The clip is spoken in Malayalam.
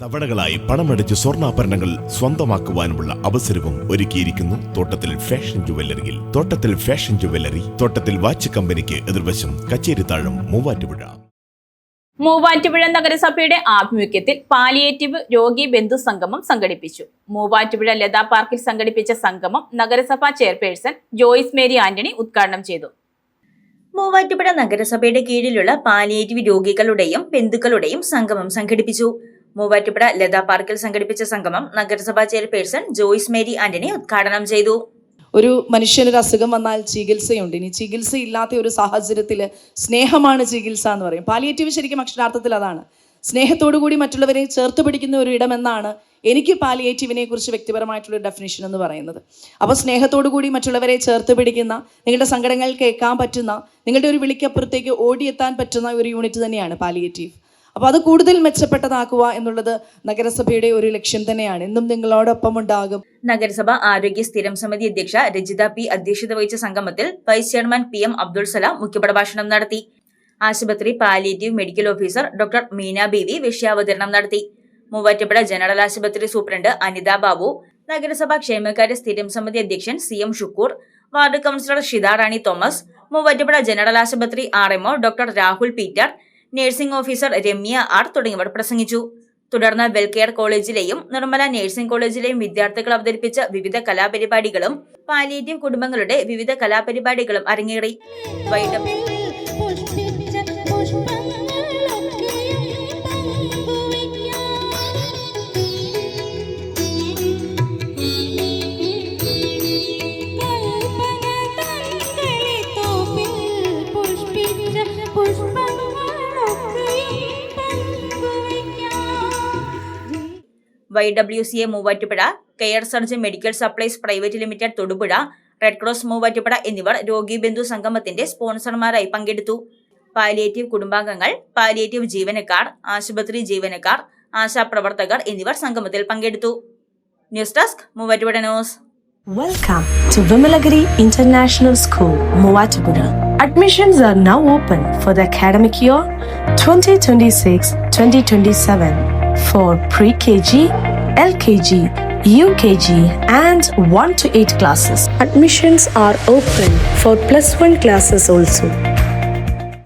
തവണകളായി പണമടച്ച് സ്വർണാഭരണങ്ങൾ സ്വന്തമാക്കുവാനുമുള്ള അവസരവും ഒരുക്കിയിരിക്കുന്നു തോട്ടത്തിൽ ഫാഷൻ ജുവല്ലറിയിൽ. തോട്ടത്തിൽ ഫാഷൻ ജുവല്ലറി തോട്ടത്തിൽ വാച്ച് കമ്പനിക്ക് എതിർവശം കച്ചേരിത്താഴം മൂവാറ്റുപുഴ. മൂവാറ്റുപുഴ നഗരസഭയുടെ ആഭിമുഖ്യത്തിൽ പാലിയേറ്റീവ് രോഗി ബന്ധു സംഗമം സംഘടിപ്പിച്ചു. മൂവാറ്റുപുഴ ലതാ പാർക്കിൽ സംഘടിപ്പിച്ച സംഗമം നഗരസഭാ ചെയർപേഴ്സൺ ജോയിസ് മേരി ആന്റണി ഉദ്ഘാടനം ചെയ്തു. മൂവാറ്റുപുഴ നഗരസഭയുടെ കീഴിലുള്ള പാലിയേറ്റീവ് രോഗികളുടെയും ബന്ധുക്കളുടെയും സംഗമം സംഘടിപ്പിച്ചു. മൂവാറ്റുപുഴ ലതാ പാർക്കിൽ സംഘടിപ്പിച്ച സംഗമം നഗരസഭാ ചെയർപേഴ്സൺ ജോയിസ് മേരി ആന്റണി ഉദ്ഘാടനം ചെയ്തു. ഒരു മനുഷ്യന് ഒരു അസുഖം വന്നാൽ ചികിത്സയുണ്ട്. ഇനി ചികിത്സ ഇല്ലാത്ത ഒരു സാഹചര്യത്തിൽ സ്നേഹമാണ് ചികിത്സ എന്ന് പറയും. പാലിയേറ്റീവ് ശരിക്കും അക്ഷരാർത്ഥത്തിൽ അതാണ്. സ്നേഹത്തോടു കൂടി മറ്റുള്ളവരെ ചേർത്ത് പിടിക്കുന്ന ഒരു ഇടമെന്നാണ് എനിക്ക് പാലിയേറ്റീവിനെ കുറിച്ച് വ്യക്തിപരമായിട്ടുള്ള ഡെഫിനേഷൻ എന്ന് പറയുന്നത്. അപ്പോൾ സ്നേഹത്തോടു കൂടി മറ്റുള്ളവരെ ചേർത്ത് പിടിക്കുന്ന നിങ്ങളുടെ സങ്കടങ്ങൾ കേൾക്കാൻ പറ്റുന്ന നിങ്ങളുടെ ഒരു വിളിക്കപ്പുറത്തേക്ക് ഓടിയെത്താൻ പറ്റുന്ന ഒരു യൂണിറ്റ് തന്നെയാണ് പാലിയേറ്റീവ് അപ്പോൾ അത് കൂടുതൽ മെച്ചപ്പെട്ടതാക്കുക എന്നുള്ളത് നഗരസഭയുടെ ഒരു ലക്ഷ്യം തന്നെയാണ്. എന്നും നിങ്ങളോടൊപ്പം ഉണ്ടാകും. നഗരസഭ ആരോഗ്യ സ്ഥിരം സമിതി അധ്യക്ഷ രജിത പി അധ്യക്ഷത വഹിച്ച സംഗമത്തിൽ vice chairman P M Abdul Salam മുഖ്യപ്രഭാഷണം നടത്തി. ആശുപത്രി palliative medical officer doctor Meena Beevi വിഷയാവതരണം നടത്തി. മൂവാറ്റുപുഴ ജനറൽ ആശുപത്രി സൂപ്രണ്ട് അനിത ബാബു നഗരസഭാ ക്ഷേമകാര്യ സ്ഥിരം സമിതി അധ്യക്ഷൻ C M Shukkur ward councillor Shitha Rani Thomas Muvattupuzha general ആശുപത്രി R doctor Rahul Peter nursing officer Ramya R തുടങ്ങിയവർ പ്രസംഗിച്ചു. തുടർന്ന് വെൽകെയർ കോളേജിലെയും നിർമ്മല നഴ്സിംഗ് കോളേജിലെയും വിദ്യാർത്ഥികൾ അവതരിപ്പിച്ച വിവിധ കലാപരിപാടികളും പാലിയേറ്റീവ് കുടുംബങ്ങളുടെ വിവിധ കലാപരിപാടികളും അരങ്ങേറി. വൈകിട്ട് Y W C A Muvattupuzha care surgeon medical supplies private limited Thodupuzha red cross Muvattupuzha എന്നിവർ രോഗി ബന്ധു സംഗമത്തിന്റെ സ്പോൺസർമാരായി പങ്കെടുത്തു. പാലിയേറ്റീവ് കുടുംബാംഗങ്ങൾ പാലിയേറ്റീവ് ജീവനക്കാർ ആശുപത്രി ജീവനക്കാർ ആശാപ്രവർത്തകർ എന്നിവർ സംഗമത്തിൽ പങ്കെടുത്തു. News desk Muvattupuzha news. Welcome to Vimalagiri International School, Muvattupuzha Admissions are now open for the academic year 2026-2027 for pre-KG, LKG, UKG and 1 to 8 classes. Admissions are open for plus 1 classes also.